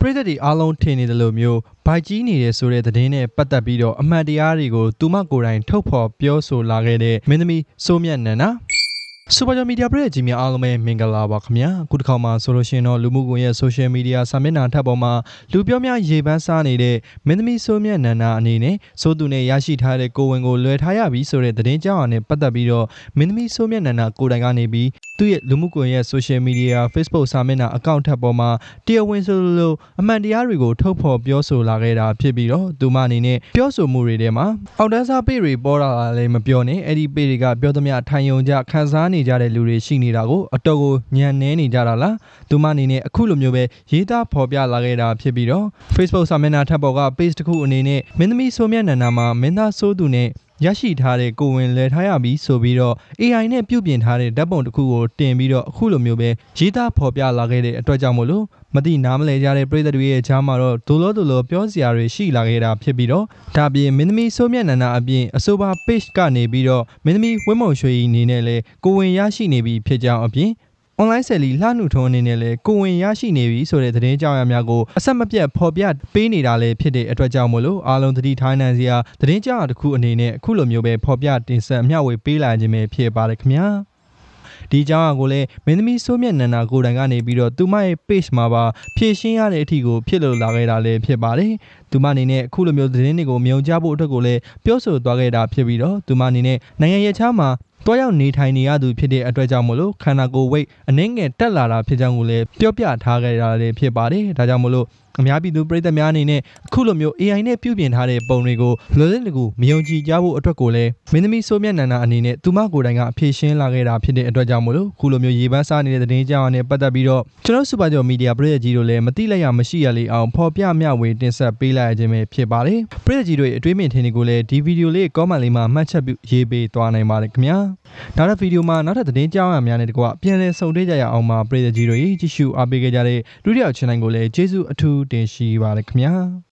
ပရိသတ်တွေအားလုံးထင်နေတယ်လို့မျိုးဘိုက်ကြီးနေတယ်ဆိုတဲ့သတင်းနဲ့ပတ်သက်ပြီးတော့အမှန်တရားတွေကိုသူမကိုယ်တိုင်ထုတ်ဖော်ပြောဆိုလာခဲ့တဲ့မင်းသမီးစိုးမြတ်နန္ဒာ စူပါဂျာမီဒီယာပရိသတ်ကြီးများအားလုံးပဲမင်္ဂလာပါခင်ဗျာအခုတစ်ခါမှဆိုလို့ရှိရင်တော့လူမှုကွန်ရက်ဆိုရှယ်မီဒီယာစာမျက်နှာထပ်ပေါ်မှာလူပြောများရေပန်းစားနေတဲ့မင်းသမီးစိုးမြတ်နန္ဒာအနေနဲ့စိုးသူနဲ့ရရှိထားတဲ့ကိုယ်ဝင်ကိုလွှဲထားရပြီဆိုတဲ့သတင်းကြောင်းအားနဲ့ပတ်သက်ပြီးတော့မင်းသမီးစိုးမြတ်နန္ဒာကိုယ်တိုင်ကနေပြီးသူ့ရဲ့လူမှုကွန်ရက်ဆိုရှယ်မီဒီယာ Facebook စာမျက်နှာအကောင့်ထပ်ပေါ်မှာတရားဝင်ဆိုလို့အမှန်တရားတွေကိုထုတ်ဖော်ပြောဆိုလာခဲ့တာဖြစ်ပြီးတော့သူမအနေနဲ့ပြောဆိုမှုတွေထဲမှာအောက်တန်းစားပေတွေပေါ်လာတာလည်းမပြောနဲ့အဲ့ဒီပေတွေကပြောသမျှထိုင်ယုံကြခန်းစားနေကြတဲ့လူတွေရှိနေတာကိုအတော်ကိုညံနေနေကြတာလားသူမအနေနဲ့အခုလိုမျိုးပဲရေးသားဖော်ပြလာခဲ့တာဖြစ်ပြီးတော့ Facebook စာမျက်နှာထပ်ပေါ်က page တစ်ခုအနေနဲ့မင်းသမီးဆိုမြတ်နန္ဒာမှာမင်းသားဆိုးသူနဲ့ ရရှိထားတဲ့ကိုယ်ဝင်လဲထားရပြီဆိုပြီးတော့ AI နဲ့ပြုပြင်ထားတဲ့ဓာတ်ပုံတစ်ခုကိုတင်ပြီးတော့အခုလိုမျိုးပဲရေးသားဖော်ပြလာခဲ့တဲ့အတွက်ကြောင့်မို့လို့မတိနားမလဲကြတဲ့ပြည်သက်တွေရဲ့ကြားမှာတော့ဒိုလိုဒိုလိုပြောစရာတွေရှိလာခဲ့တာဖြစ်ပြီးတော့ဒါပြင်မင်းသမီးဆိုမြတ်နန္ဒာအပြင်အဆိုပါ page ကနေပြီးတော့မင်းသမီးဝင်းမုံရွှေကြီးအနေနဲ့လဲကိုယ်ဝင်ရရှိနေပြီဖြစ်ကြောင်းအပြင် online ဆယ်လီလှနုထုံးအနေနဲ့လည်းကိုဝင်ရရှိနေပြီဆိုတဲ့သတင်းကြောင်းအရာများကိုအဆက်မပြတ်ဖော်ပြပေးနေတာလည်းဖြစ်တဲ့အတွက်ကြောင့်မို့လို့အားလုံးသတိထားနိုင်စရာသတင်းကြောင်းအရာတစ်ခုအနေနဲ့အခုလိုမျိုးပဲဖော်ပြတင်ဆက်မျှဝေပေးလာခြင်းပဲဖြစ်ပါတယ်ခင်ဗျာဒီကြောင်းအရာကိုလည်းမင်းသမီးစိုးမြတ်နန္ဒာကိုယ်တိုင်ကနေပြီးတော့သူမရဲ့ page မှာပါဖြည့်ရှင်းရတဲ့အထိကိုဖြစ်လို့လာခဲ့တာလည်းဖြစ်ပါတယ်သူမအနေနဲ့အခုလိုမျိုးသတင်းတွေကိုမြုံကြဖို့အတွက်ကိုလည်းပြောဆိုသွားခဲ့တာဖြစ်ပြီးတော့သူမအနေနဲ့နိုင်ငံရဲ့ချားမှာ တွားရောက်နေထိုင်နေရသူဖြစ်တဲ့အတွက်ကြောင့်မလို့ခန္ဓာကိုယ်ဝိတ်အနှင်းငယ်တက်လာတာဖြစ်ကြောင်းကိုလည်းပြောပြထားခဲ့တာလည်းဖြစ်ပါတယ်ဒါကြောင့်မလို့အများပြည်သူပြည်သက်များအနေနဲ့အခုလိုမျိုး AI နဲ့ပြုပြင်ထားတဲ့ပုံတွေကိုလွယ်လင့်တကူမယုံကြည်ကြဖို့အတွက်ကိုလည်းမင်းသမီးစိုးမြတ်နန္ဒာအနေနဲ့သူမကိုယ်တိုင်ကအဖြေရှင်းလာခဲ့တာဖြစ်တဲ့အတွက်ကြောင့်မလို့အခုလိုမျိုးရေပန်းစားနေတဲ့သတင်းကြောင်းနဲ့ပတ်သက်ပြီးတော့ကျွန်တော်စူပါကျော်မီဒီယာပြည်သက်ကြီးတို့လည်းမတိလိုက်ရမရှိရလေအောင်ဖော်ပြမျှဝေတင်ဆက်ပေးလိုက်ခြင်းပဲဖြစ်ပါတယ်ပြည်သက်ကြီးတို့ရဲ့အတွေးမြင်ထင်တွေကိုလည်းဒီဗီဒီယိုလေး comment လေးမှာမှတ်ချက်ပြုရေးပေးသွားနိုင်ပါတယ်ခင်ဗျာနောက်တဲ့ဗီဒီယိုမှာနောက်ထပ်သတင်းကြောင်းအများနဲ့တကွပြန်လည်ဆုံတွေ့ကြရအောင်ပါပြည်သက်ကြီးတို့ကြီးကြည့်ရှုအားပေးခဲ့ကြတဲ့ဒုတိယ channel ကိုလည်းကျေးဇူးအထူးတင်ရှိပါတယ်ခင်ဗျာ